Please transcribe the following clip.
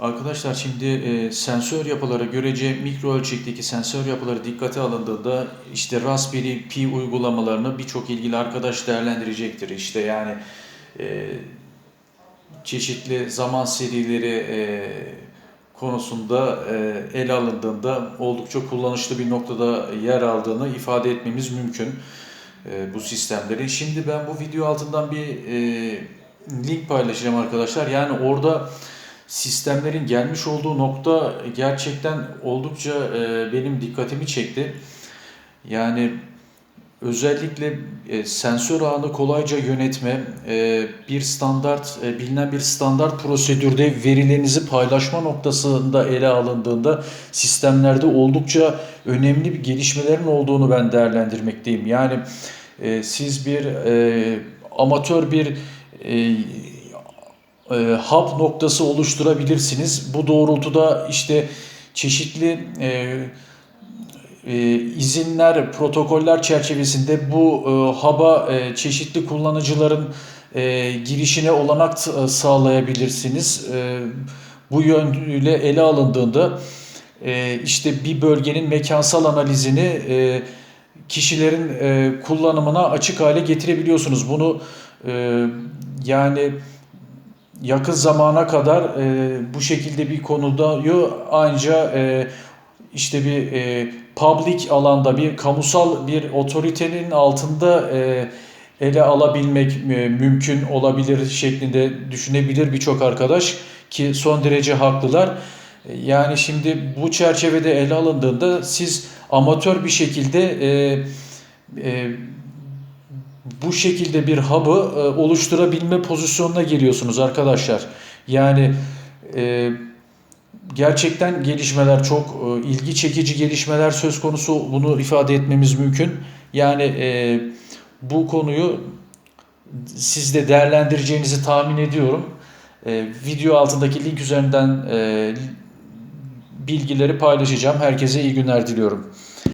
Arkadaşlar şimdi e, sensör yapıları görece mikro ölçekteki sensör yapıları dikkate alındığında işte Raspberry Pi uygulamalarını birçok ilgili arkadaş değerlendirecektir. İşte yani e, çeşitli zaman serileri e, konusunda e, ele alındığında oldukça kullanışlı bir noktada yer aldığını ifade etmemiz mümkün e, bu sistemlerin. Şimdi ben bu video altından bir e, link paylaşacağım arkadaşlar. Yani orada sistemlerin gelmiş olduğu nokta gerçekten oldukça e, benim dikkatimi çekti. Yani özellikle e, sensör ağını kolayca yönetme, e, bir standart, e, bilinen bir standart prosedürde verilerinizi paylaşma noktasında ele alındığında sistemlerde oldukça önemli bir gelişmelerin olduğunu ben değerlendirmekteyim. Yani e, siz bir e, amatör bir e, e, hub noktası oluşturabilirsiniz. Bu doğrultuda işte çeşitli e, e, izinler, protokoller çerçevesinde bu e, hub'a e, çeşitli kullanıcıların e, girişine olanak t- sağlayabilirsiniz. E, bu yönüyle ele alındığında e, işte bir bölgenin mekansal analizini e, kişilerin e, kullanımına açık hale getirebiliyorsunuz. Bunu e, yani yakın zamana kadar e, bu şekilde bir konuda yo anca e, işte bir e, public alanda bir kamusal bir otoritenin altında e, ele alabilmek e, mümkün olabilir şeklinde düşünebilir birçok arkadaş ki son derece haklılar. E, Yani şimdi bu çerçevede ele alındığında siz amatör bir şekilde e, e, bu şekilde bir hub'ı e, oluşturabilme pozisyonuna geliyorsunuz arkadaşlar. Yani e, gerçekten gelişmeler çok e, ilgi çekici gelişmeler söz konusu bunu ifade etmemiz mümkün. Yani e, bu konuyu siz de değerlendireceğinizi tahmin ediyorum. E, video altındaki link üzerinden e, bilgileri paylaşacağım. Herkese iyi günler diliyorum.